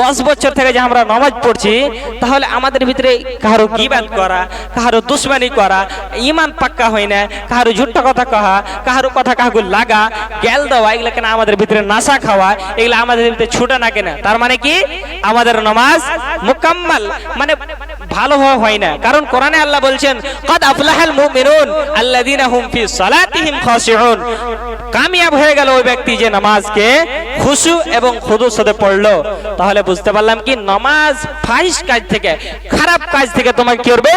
দশ বছর থেকে যে আমরা নামাজ পড়ছি, তাহলে আমাদের ভিতরে কারও গিবাদ করা, কারও দুশ্মনী করা ইমান পাক্কা হয় না, কারও ঝুট্টা কথা কহা, কারও কথা কাহু লাগা গ্যাল দেওয়া, এগুলো কেন আমাদের ভিতরে নাশা খাওয়া, এগুলো আমাদের ভিতরে ছুটে না কেনা? তার মানে কি? আমাদের নামাজ মুকাম্মাল মানে ভালো হওয়া হয় না। কারণ কোরআনে আল্লাহ বলছেন, কদ আফলাহাল মুমিনুন আল্লাযীনা হুম ফি সালাতিহিম খাশিউন। কামিয়াব হয়ে গেল ওই ব্যক্তি যে নামাজকে খুশু এবং খুদুর সাথে পড়ল। তাহলে বুঝতে পারলাম কি, নামাজ ফাইস কাজ থেকে, খারাপ কাজ থেকে তোমাকে কি করবে?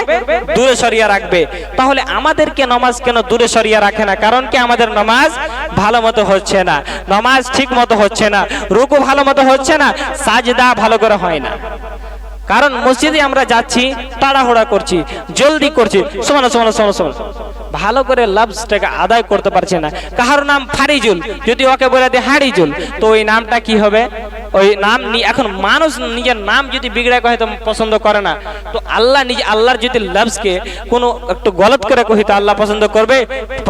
দূরে সরিয়ে রাখবে। তাহলে আমাদেরকে নামাজ কেন দূরে সরিয়ে রাখে না? কারণ কি, আমাদের নামাজ ভালো মতো হচ্ছে না। নামাজ ঠিক মতো হচ্ছে না। রুকু ভালো মতো হচ্ছে না। সাজদা ভালো করে হয় না। কারণ মসজিদে আমরা যাচ্ছি তাড়াহুড়া করছি জলদি করছি। সমান সমান সমান সমান ভালো করে লাভসটাকে আদায় করতে পারছে না। কাহার নাম ফারিজুল, যদি ওকে বলে দিয়ে হারিজুল, তো ওই নামটা কি হবে? ওই নাম এখন মানুষ নিজের নাম যদি বিগড়ে কহে তো পছন্দ করে না। তো আল্লাহ নিজে আল্লাহর যদি লাভসকে কোনো একটু গলত করে কহি তো আল্লাহ পছন্দ করবে?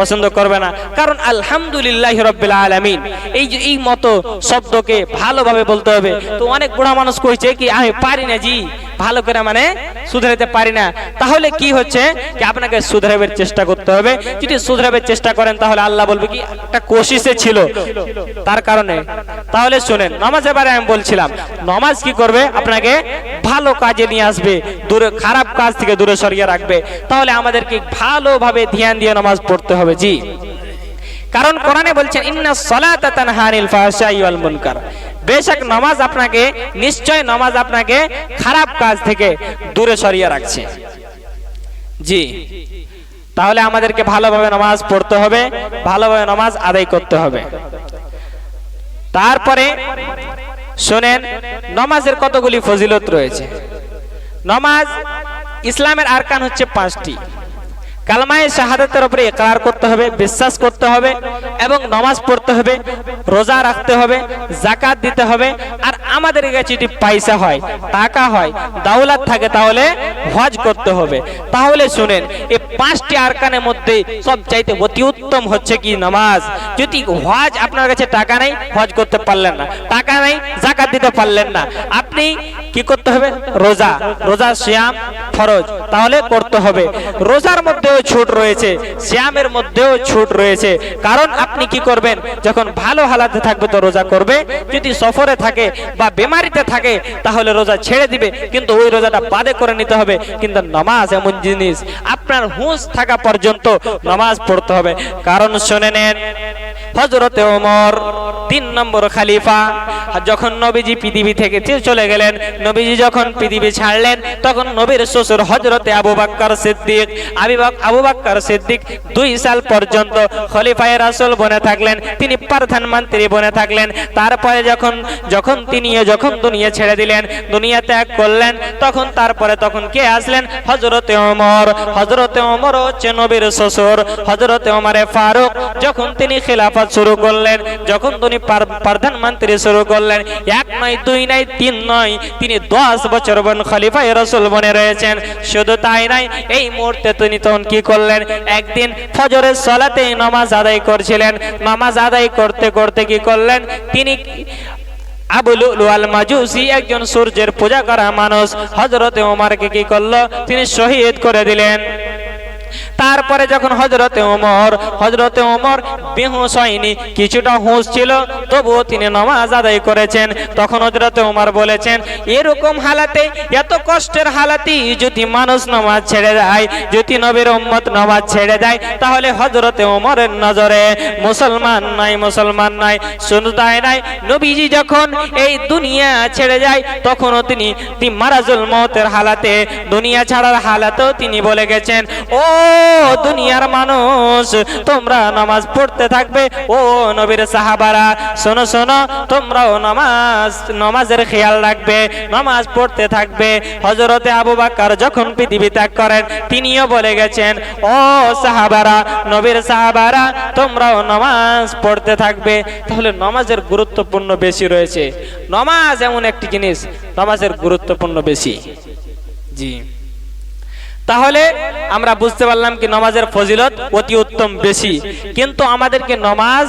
পছন্দ করবে না। কারণ আলহামদুলিল্লাহ রব্বিল আলামিন, এই যে এই মতো শব্দকে ভালোভাবে বলতে হবে। তো অনেক বুড়া মানুষ কইছে কি, আমি পারি না জি। ভালো করে মানে শুধরাতে পারি না। তাহলে কি হচ্ছে কি আপনাকে শুধরাবের চেষ্টা করতে হবে। যদি শুধরাবের চেষ্টা করেন, তাহলে আল্লাহ বলবে কি, একটা কোশিসে ছিল। তার কারণে। তাহলে শুনেন নামাজের বারে আমি বলছিলাম, নামাজ কি করবে? আপনাকে ভালো কাজে নিয়ে আসবে, দূরে খারাপ কাজ থেকে দূরে সরিয়ে রাখবে। তাহলে আমাদেরকে ভালোভাবে ধ্যান দিয়ে নামাজ পড়তে হবে, জি। কারণ কোরআনে বলছেন ইন্না সালাতা তানহা আনিল ফাহশাই ওয়াল মুনকার। বেশক নামাজ আপনাকে, নিশ্চয় নামাজ আপনাকে খারাপ কাজ থেকে দূরে সরিয়ে রাখছে। জি। তাহলে আমাদেরকে ভালোভাবে নামাজ পড়তে হবে, ভালোভাবে নামাজ আদায় করতে হবে। তারপরে শোনেন, নামাজের কতগুলি ফজিলত রয়েছে? নামাজ ইসলামের আরকান হচ্ছে পাঁচটি। কালমায়ে শাহাদাতের উপরে ইকরার করতে হবে, বিশ্বাস করতে হবে, এবং নামাজ পড়তে হবে, রোজা রাখতে হবে জাকাত দিতে হবে, আর আমাদের কাছে যদি পয়সা হয়, টাকা হয়, দাওলাত থাকে, তাহলে হজ করতে হবে। তাহলে শুনেন, এই পাঁচটি আরকানের মধ্যে সবচাইতে অতি উত্তম হচ্ছে কি নামাজ? যদি হজ আপনার কাছে টাকা নেই, হজ করতে পারলেন না। টাকা নেই জাকাত দিতে পারলেন না। আপনি কি করতে হবে? রোজা। রোজা শ্যাম ফরজ। তাহলে করতে হবে। রোজার মধ্যেও ছুট রয়েছে, শ্যামের মধ্যেও ছুট রয়েছে। কারণ আপনি কি করবেন? যখন ভালো হালাতে থাকবে তো রোজা করবে, যদি সফরে থাকে বা বেমারিতে থাকে, তাহলে রোজা ছেড়ে দিবে, কিন্তু ওই রোজাটা বাদে করে নিতে হবে। কিন্তু নমাজ এমন জিনিস, আপনার হুঁশ থাকা পর্যন্ত নমাজ পড়তে হবে। কারণ শুনে নেন হজরতে ওমর, তিন নম্বর খালিফা। যখন নবীজি পৃথিবী থেকে চলে গেলেন, নবীজি যখন পৃথিবী ছাড়লেন, তখন নবীর শ্বশুর হজরতে আবু বাক্কার সিদ্দিক আবিবাক আবু বাক্কার সিদ্দিক দুই সাল পর্যন্ত খলিফায় রাসূল বনে থাকলেন, তিনি প্রধানমন্ত্রী বনে থাকলেন। তারপরে যখন যখন তিনি যখন দুনিয়া ছেড়ে দিলেন, দুনিয়া ত্যাগ করলেন, তখন তারপরে তখন কে আসলেন? হজরতে ওমর। হজরতে ওমর হচ্ছে নবীর শ্বশুর হজরতে ওমরে ফারুক। যখন তিনি খেলাফত শুরু করলেন। যখন তিনি প্রধানমন্ত্রী শুরু করলেন, এক নয়, দুই নয়, তিন নয়, তিনি দশ বছর বন খলিফায় রসুল বনে রয়েছেন। শুধু তাই নয়, এই মুহূর্তে তিনি তখন কি করলেন? একদিন ফজরের সলাতে নামাজ আদায় করছিলেন। নামাজ আদায় করতে করতে কি করলেন? তিনি আবু লুলু আল মাজুসি একজন সূর্যের পূজা করা মানুষ। হজরতে ওমরকে কি করল? তিনি শহীদ করে দিলেন। তারপরে যখন হজরতে ওমর হজরতে ওমর বেহুশ হয়নি, কিছুটা হুঁশ ছিল, তবুও তিনি নমাজ আদায় করেছেন। তখন হজরতে ওমর বলেছেন, এরকম হালাতে, এত কষ্টের হালাতে, যদি মানুষ নামাজ ছেড়ে দেয় যদি নবীর উম্মত নামাজ ছেড়ে দেয় তাহলে হজরতে ওমরের নজরে মুসলমান নাই মুসলমান নাই তাই নাই। নবীজি যখন এই দুনিয়া ছেড়ে যায়, তখনও তিনি মারাজুল মতের হালাতে, দুনিয়া ছাড়ার হালাতেও তিনি বলে গেছেন, ও দুনিয়ার মানুষ, তোমরা নামাজ পড়তে থাকবে। ও নবীর সাহাবারা, শোনো শোনো, তোমরাও নামাজ, নামাজের খেয়াল রাখবে, নামাজ পড়তে থাকবে। হজরতে আবু বাক্কার যখন পৃথিবী ত্যাগ করেন, তিনিও বলে গেছেন, ও সাহাবারা, নবীর সাহাবারা, তোমরাও নামাজ পড়তে থাকবে। তাহলে নামাজের গুরুত্বপূর্ণ বেশি রয়েছে। নামাজ এমন একটি জিনিস, নামাজের গুরুত্বপূর্ণ বেশি। জি। তাহলে আমরা বুঝতে পারলাম কি নমাজের ফজিলত অতি উত্তম বেশি। কিন্তু আমাদেরকে নমাজ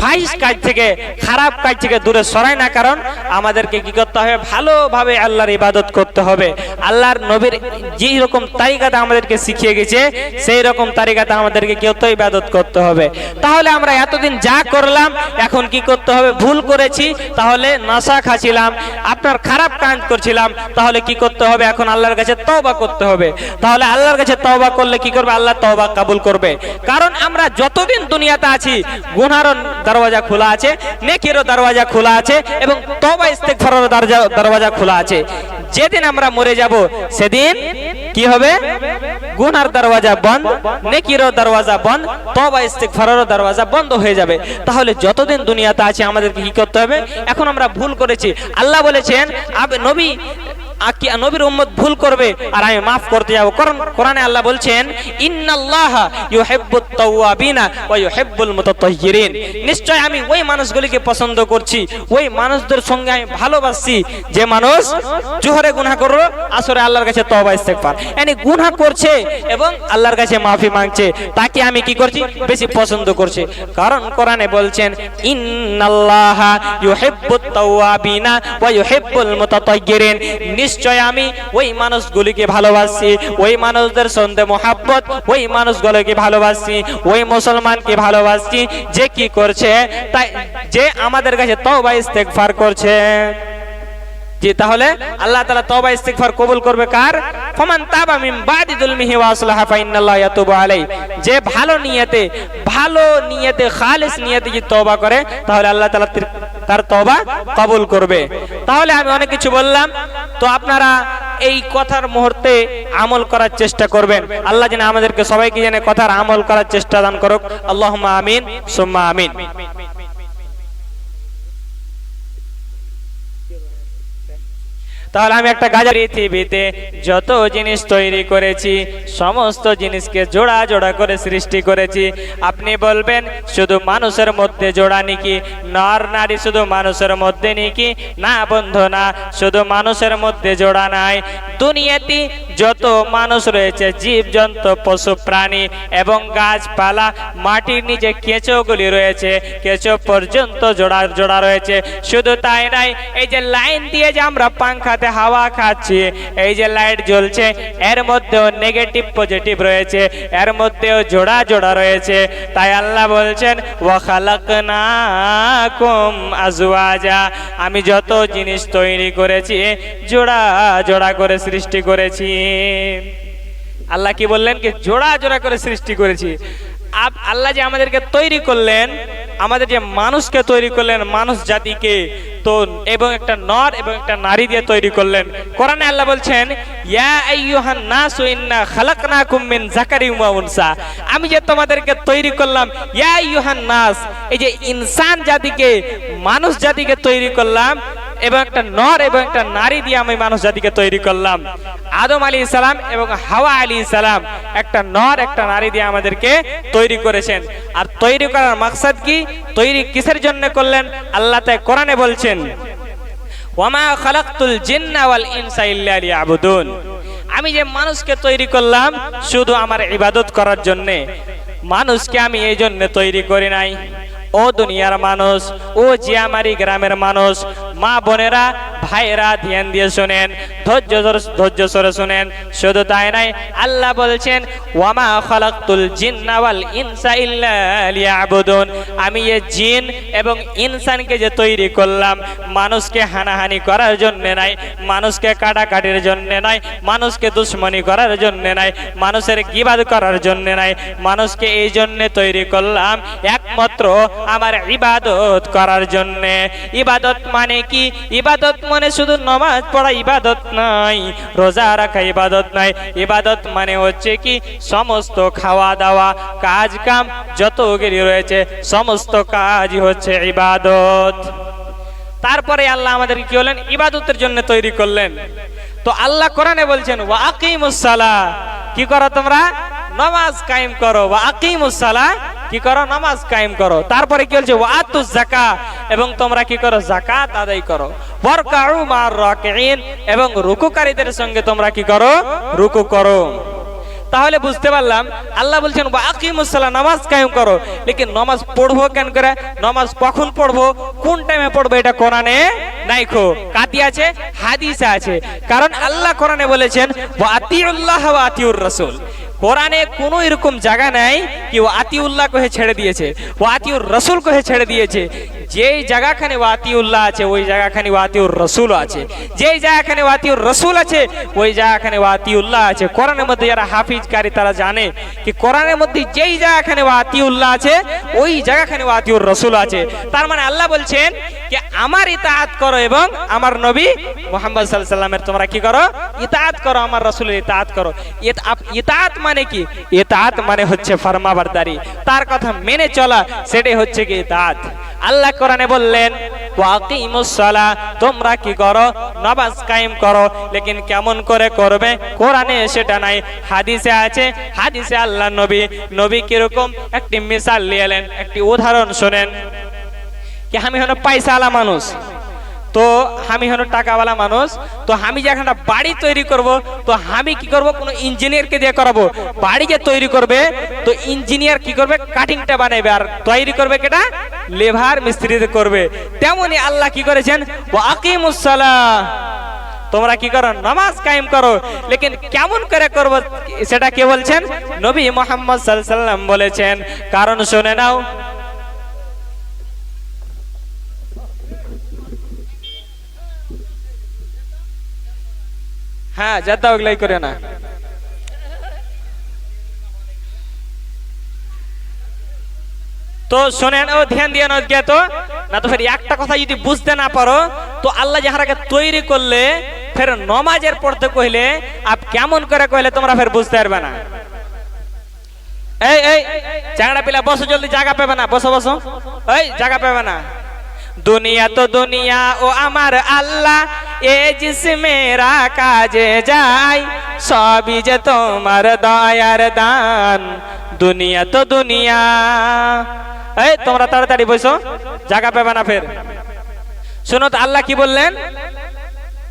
ফাইস কাজ থেকে, খারাপ কাজ থেকে দূরে সরায় না, কারণ আমাদেরকে কি করতে হবে? ভালোভাবে আল্লাহর ইবাদত করতে হবে। আল্লাহর নবীর যেই রকম তারিকাতে আমাদেরকে শিখিয়ে গেছে, সেই রকম তারিকাতে আমাদেরকে কি হতে ইবাদত করতে হবে। তাহলে আমরা এতদিন যা করলাম, এখন কি করতে হবে? ভুল করেছি, তাহলে নশা খাচ্ছিলাম, আপনার খারাপ কাজ করছিলাম, তাহলে কি করতে হবে? এখন আল্লাহর কাছে তওবা করতে হবে। তাহলে আল্লাহর কাছে তওবা করলে কি করবে? আল্লাহ তওবা কবুল করবে। কারণ আমরা যতদিন দুনিয়াতে আছি গুনারও দরওয়াজা খোলা আছে, নেকিরও দরওয়াজা খোলা আছে এবং তওবা ইস্তেগফারের দরজা দরওয়াজা খোলা আছে। যেদিন আমরা মরে যাব, সেদিন কি হবে? গুনার দরওয়াজা বন্ধ, নেকিরও দরওয়াজা বন্ধ, তওবা ইস্তেগফারেরও দরওয়াজা বন্ধ হয়ে যাবে। তাহলে যতদিন দুনিয়াতে আছে, আমাদেরকে কি করতে হবে? এখন আমরা ভুল করেছি। আল্লাহ বলেছেন নবী আ- কি নবীর উম্মত ভুল করবে, আর আমি মাফ করতে যাব। কারণ কোরআনে আল্লাহ বলছেন, ইন্নাল্লাহ ইউহিব্বুত তাওয়াবিনা ওয়া ইউহিব্বুল মুতাতাহহিরিন নিশ্চয় আমি ওই মানুষগুলিকে পছন্দ করছি, ওই মানুষদের সঙ্গে আমি ভালোবাসি যে মানুষ জোহরে গুনাহ করল, আসরে আল্লাহর কাছে তওবা, ইস্তেগফার। yani গুনাহ করছে এবং আল্লাহর কাছে মাফি মাংছে তাকে আমি কি করছি? বেশি পছন্দ করছি। কারণ কোরআনে বলছেন, ইন্নাল্লাহা ইউহিব্বুত তাওয়াবিনা ওয়া ইউহিব্বুল মুতাতাহহিরিন নিশ্চয় আমি। ওই মানুষগুলিকে ভালোবাসি। ওই মানুষদের সন্ধে মোহাব্বত, ওই মানুষগুলোকে ভালোবাসি। ওই মুসলমানকে ভালোবাসি। যে কি করছে? তাই যে আমাদের কাছে তওবা, ইস্তেগফার করছে। জি, তাহলে আল্লাহ তালা তওবা, ইস্তিগফার কবুল করবে কার? ফামান তাবা মিন বাদি যুলমিহি ওয়া আসলাহা যে ভালো নিয়তে ভালো নিয়তে, খালিস নিয়তে যে তওবা করে, তাহলে আল্লাহ তাআলা তার তওবা কবুল করবে। তাহলে আমি অনেক কিছু বললাম। তো আপনারা এই কথার মুহূর্তে আমল করার চেষ্টা করবেন। আল্লাহ যেন আমাদেরকে সবাইকে যেন কথার আমল করার চেষ্টা দান করুক। আল্লাহুম্মা আমিন, সুম্মা আমিন। তাহলে আমি একটা গাজা পৃথিবীতে যত জিনিস তৈরি করেছি, সমস্ত জিনিসকে জোড়া জোড়া করে সৃষ্টি করেছি। আপনি বলবেন, শুধু মানুষের মধ্যে জোড়া নাকি? নর নারী শুধু মানুষের মধ্যে নাকি? না বন্ধু না শুধু মানুষের মধ্যে জোড়া নাই। দুনিয়াতে যত মানুষ রয়েছে জীব জন্তু পশু, প্রাণী এবং গাছপালা, মাটির নিচে কেঁচোগুলি রয়েছে, কেঁচো পর্যন্ত জোড়া জোড়া রয়েছে। শুধু তাই নাই এই যে লাইন দিয়ে যে আমরা পাংখাতে হাওয়া খাচ্ছি, এই যে লাইট জ্বলছে, এর মধ্যেও নেগেটিভ, পজিটিভ রয়েছে, এর মধ্যেও জোড়া জোড়া রয়েছে। তাই আল্লাহ বলছেন ওয়াখালাকনাকুম আজওয়াজা। আমি যত জিনিস তৈরি করেছি, জোড়া জোড়া করে সৃষ্টি করেছি। আল্লাহ কি বললেন? কি জোড়া জোড়া করে সৃষ্টি করেছি। আল্লাহ যে আমাদেরকে তৈরি করলেন, আমাদের যে মানুষকে তৈরি করলেন, মানুষ জাতিকে, তো এবং একটা নর এবং একটা নারী দিয়ে তৈরি করলেন। কোরআনে আল্লাহ বলছেন আমি যে তোমাদেরকে তৈরি করলাম, ইয়া আইয়ুহান নাস, এই যে ইনসান জাতিকে, মানুষ জাতিকে তৈরি করলাম এবং একটা নর এবং একটা নারী দিয়ে আমি মানুষ জাতিকে তৈরি করলাম। আদম আলী সালাম এবং হাওয়া আলী সালাম একটা নর, একটা নারী দিয়ে আমাদেরকে তৈরি করেছেন। আর তৈরি করার মাকসাদ কি? তৈরি কিসের জন্য করলেন? আল্লাহ তাই কোরআনে বলছেন, ওয়ামা খালাকতুল জিন্না ওয়াল ইনসা ইল্লা লিয়াবুদুন। আমি যে মানুষকে তৈরি করলাম, শুধু আমার ইবাদত করার জন্যে। মানুষকে আমি এই জন্য তৈরি করি নাই। ও দুনিয়ার মানুষ, ও জিয়ামারি গ্রামের মানুষ মা বোনেরা ভাইরা ধ্যান দিয়ে শুনেন, ধৈর্য ধরে- ধৈর্য সরে শুনেন। শুধু তাই নাই, আল্লাহ বলছেন, ওয়ামা খালাকতুল জিন্না ওয়াল ইনসা ইল্লা লিয়াবুদুন। আমি এই জিন এবং ইনসানকে যে তৈরি করলাম, মানুষকে হানাহানি করার জন্য নাই, মানুষকে কাটাকাটির জন্য নাই, মানুষকে দুশ্মনী করার জন্য নাই, মানুষের গিবাদ করার জন্য নাই, মানুষকে এই জন্য তৈরি করলাম একমাত্র আমার ইবাদত করার জন্য। ইবাদত মানে কি? ইবাদত মানে শুধু নমাজ পড়া ইবাদত নাই, রোজা রাখা ইবাদত নাই। ইবাদত মানে হচ্ছে কি? সমস্ত খাওয়া দাওয়া কাজ কাম যত গিরি রয়েছে, সমস্ত কাজই হচ্ছে ইবাদত। তারপরে আল্লাহ আমাদেরকে কি হলেন ইবাদতের জন্য তৈরি করলেন। তো আল্লাহ কোরআনে বলছেন, ওয়া আকিমুসসালা কি করো তোমরা? নামাজ কায়েম করো। ওয়া আকিমুসসালা কি করো? নামাজ কায়েম করো। তারপরে কি বলছে? ওয়া আতুজ যাকা এবং তোমরা কি করো? যাকাত আদায় করো। ওয়ারকাউ মার রাকিন এবং রুকুকারীদের সঙ্গে তোমরা কি করো? রুকু করো। তাহলে বুঝতে পারলাম, আল্লাহ বলছেন আকিমুসাল্লাহ নামাজ কায়েম করো। লেকিন নামাজ পড়ব কেন করে? নামাজ কখন পড়ব? কোন টাইমে পড়ব? এটা কোরআনে নাই খো। কাতি আছে, হাদিসে আছে। কারণ আল্লাহ কোরআনে বলেছেন আতিউল্লাহ আতিউর রাসূল। কোরআনে কোনো এরকম জায়গা নাই কি ও আতিউল্লাহ কহে ছেড়ে দিয়েছে ও আতিউর রসুল কহে ছেড়ে দিয়েছে। যেই জায়গাখানে ও আতিউল্লাহ আছে, ওই জায়গাখানে ও আতিউর রসুল আছে। যেই জায়গাখানে ও আতিউর রসুল আছে, ওই জায়গাখানে ও আতিউল্লাহ আছে। কোরআনের মধ্যে যারা হাফিজকারী তারা জানে কি কোরআনের মধ্যে যেই জায়গাখানে ও আতিউল্লাহ আছে, ওই জায়গাখানে ও আতিউর রসুল আছে। তার মানে আল্লাহ বলছেন যে আমার ইতাআত করো এবং আমার নবী মোহাম্মদ সাল্লামের তোমরা কি করো? ইতাআত করো, আমার রসুলের ইতাআত করো। ইত- আপ- ইতাআত মানে কি? ইতাআত মানে হচ্ছে ফরমাবরদারি। তার কথা মেনে চলা, সেটাই হচ্ছে কি ইতাআত আল্লাহ কোরআনে বললেন তোমরা কি করো? নামাজ কায়েম করো। লেকিন কেমন করে করবে? কোরআনে সেটা নাই। হাদিসে আছে, হাদিসে আল্লাহ নবী নবী কীরকম? একটি মিসাল নিয়ে একটি উদাহরণ শোনেন। কি, আমি হলো পয়সাওয়ালা মানুষ? তো আমি হলো টাকাওয়ালা মানুষ, তো আমি যে একটা বাড়ি তৈরি করব, তো আমি কি করব? কোনো ইঞ্জিনিয়ারকে দিয়ে করাবো। বাড়ি যে তৈরি করবে, তো ইঞ্জিনিয়ার কি করবে? কাটিংটা বানাবে আর তৈরি করবে কেটা? লেভার মিস্ত্রি করবে। তেমনি আল্লাহ কি করেছেন? ও আকিমুসালা তোমরা কি করো? নামাজ কায়েম করো। লেকিন কেমন করে করব সেটা কে বলছেন? নবী মোহাম্মদ সাল্লাম বলেছেন। কারণ শুনে নাও হ্যাঁ যাতা ওগুলাই করে না। তো শোনেন, ও ধ্যান দিয়ে নজকে তো, না তো ফের একটা কথা যদি বুঝতে না পারো, তো আল্লাহ যাহারাকে তৈরি করলে, ফের নমাজের পড়তে কইলে, আপ কেমন করে কইলে তোমরা ফের বুঝতে পারবে না। এই এই চাংড়া পিলা, বসো জলদি, জায়গা পাবে না, বসো বসো। এই, জায়গা পাবে না। দুনিয়া তো দুনিয়া, ও আমার আল্লাহ এ জিসমেরা কাজে যায় সবই যে তোমার দয়ার দান। দুনিয়া তো দুনিয়া। এই, তোমরা তাড়াতাড়ি বসো, জায়গা পাবে না ফের। শুনো আল্লাহ কি বললেন?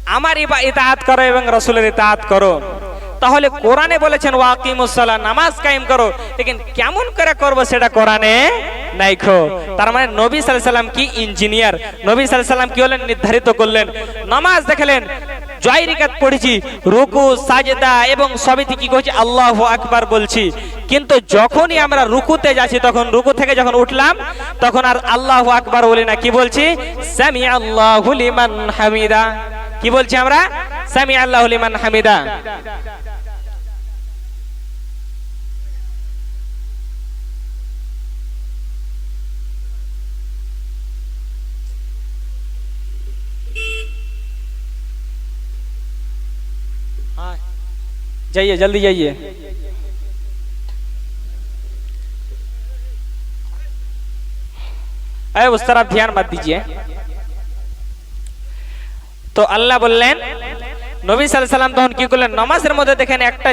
আমার ইবা- ইতাহাত করো এবং রসুলের ইতাহাত করো। তাহলে কোরআনে বলেছেন ওয়াকিমুসাল্লাহ নামাজ কায়েম করো। লেকিন কেমন করে করব সেটা কোরআনে নাই খো। তার মানে নবী সাল্লাম কি ইঞ্জিনিয়ার? নবী সাল্লাম কি হলেন? নির্ধারিত করলেন। নামাজ দেখলেন জয় রিকাত পড়েছি, রুকু, সাজদা এবং সবেতে কি করছি? আল্লাহু আকবার বলছি। কিন্তু যখনই আমরা রুকুতে যাচ্ছি, তখন রুকু থেকে যখন উঠলাম, তখন আর আল্লাহু আকবার বলি না। কি বলছি? সামি আল্লাহু হামিদা কি বলছি আমরা? সামি আল্লাহু হামিদা जाइए जल्दी जाइए अरे उस तरफ ध्यान मत दीजिए তো আল্লাহ বললেন নবী সাল্লাল্লাহু সাল্লাম তখন কি করলেন নামাজের মধ্যে দেখেন একটা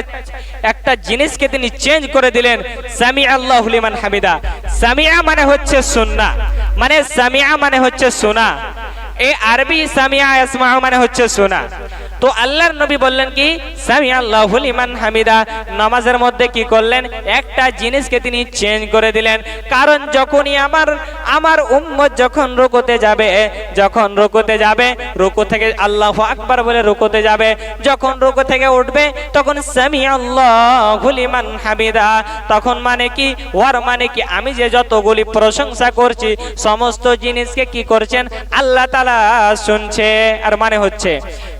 একটা জিনিসকে তিনি চেঞ্জ করে দিলেন সামি আল্লাহ লিমান হামিদা সামিয়া মানে হচ্ছে সুন্না মানে সামিয়া মানে হচ্ছে শোনা এই আরবি সামিয়া ইসমা মানে হচ্ছে শোনা তো আল্লাহর নবী বললেন কি? সামি আল্লাহ লিমান হামিদা। নামাজের মধ্যে কি করলেন? একটা জিনিসকে তিনি চেঞ্জ করে দিলেন। কারণ যখনই আমার আমার উম্মত যখন রুকুতে যাবে, যখন রুকুতে যাবে, রুকু থেকে আল্লাহ আকবার বলে রুকুতে যাবে, যখন রুকু থেকে উঠবে, তখন সামি আল্লাহ লিমান হামিদা। তখন মানে কি? ওর মানে কি? আমি যে যতগুলি প্রশংসা করছি, সমস্ত জিনিসকে কি করছেন? আল্লাহ তালা শুনছে। আর মানে হচ্ছে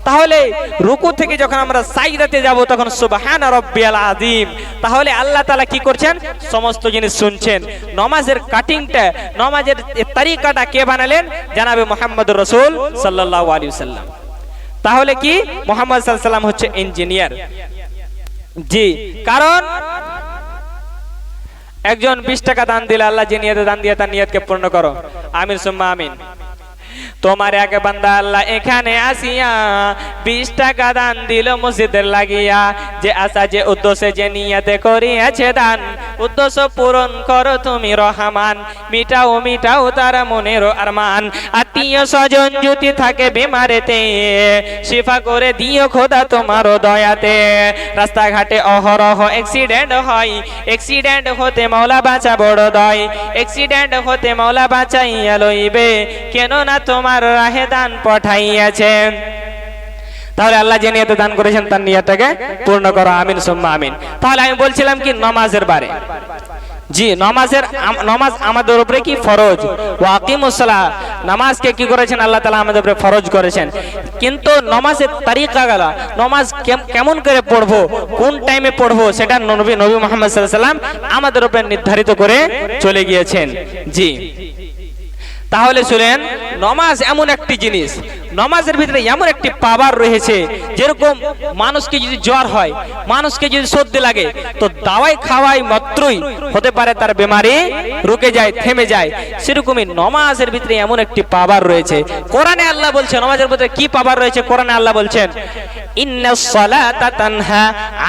তাহলে রুকু থেকে যখন আমরা সাইদাতে যাব, তখন সুবহান রব্বিয়াল আযীম। তাহলে আল্লাহ তাআলা কি করছেন? সমস্ত জিনিস শুনছেন। নমাজের কাটিংটা নমাজের তরিকাটা কে বানালেন? জানাবে মুহাম্মদুর রাসূল সাল্লাল্লাহু আলাইহি ওয়াসাল্লাম। তাহলে কি? মুহাম্মদ ওয়াসাল্লাম হচ্ছে ইঞ্জিনিয়ার জি, কারণ একজন বিশ টাকা দান দিলে আল্লাহ যে নিয়তে দান দিয়ে তার নিয়তকে পূর্ণ করো। আমিন সুম্মা আমিন। তোমার এক বান্দা আল্লাহ এখানে আসিয়া বিশ টাকা দান দিল মসজিদের লাগিয়া। যে আশা, যে উদ্দেশ্যে, যে নিয়াতে করিয়াছে দান। উদ্দেশ্য পূরণ করো তুমি রহমান। মিটাও মিটাও তার মনের আরমান। আত্মীয় স্বজন যদি থাকে বিমারেতে, শিফা করে দিও খোদা তোমারও দয়াতে। রাস্তাঘাটে অহরহ অ্যাক্সিডেন্ট হয়। অ্যাক্সিডেন্ট হতে মাওলা বাঁচা বড় দয়। অ্যাক্সিডেন্ট হতে মাওলা বাঁচাইয়া লইবে। কেন না তোমার রাহে দান পাঠাইয়াছেন তাহলে আল্লাহ যে নিয়তে দান করেছেন, তার নিয়তটাকে পূর্ণ করো। আমিন, সুম্মা আমিন। তাহলে আমি বলছিলাম কি, নমাজের বারে। জি, নমাজের নমাজ আমাদের উপরে কি ফরজ? ওয়াকিমুসসালাহ নামাজকে কি করেছেন? আল্লাহ তাআলা আমাদের উপরে ফরজ করেছেন। কিন্তু নমাজের তারিকা গেল। নমাজ কেম- কেমন করে পড়ব? কোন টাইমে পড়ব? সেটা নবী নবী মোহাম্মদ সাল্লাম আমাদের উপরে নির্ধারিত করে চলে গিয়েছেন। জি। তাহলে শুনেন নমাজ এমন একটি জিনিস। নমাজের ভিতরে এমন একটি পাওয়ার রয়েছে, যেরকম মানুষকে যদি জ্বর হয়, মানুষকে যদি সর্দি লাগে, তো দাওয়াই খাওয়াই মাত্রই হতে পারে তার বেমারি রুকে যায়, থেমে যায়। সেরকমই নমাজের ভিতরে এমন একটি পাওয়ার রয়েছে। কোরআনে আল্লাহ বলছে নমাজের ভিতরে কি পাওয়ার রয়েছে? কোরআনে আল্লাহ বলছেন, ইন্নাস সালাতা তানহা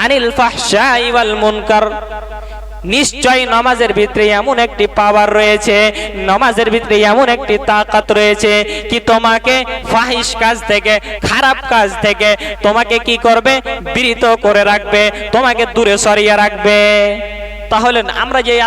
আনিল ফাহশাই ওয়াল মুনকার। নিশ্চয় নমাজের ভিতরে এমন একটি পাওয়ার রয়েছে, নামাজের ভিতরে এমন একটি তাকাত রয়েছে কি তোমাকে ফাহিশ কাজ থেকে, খারাপ কাজ থেকে তোমাকে কি করবে? বিরত করে রাখবে, তোমাকে দূরে সরিয়ে রাখবে। তাহলে আমরা যে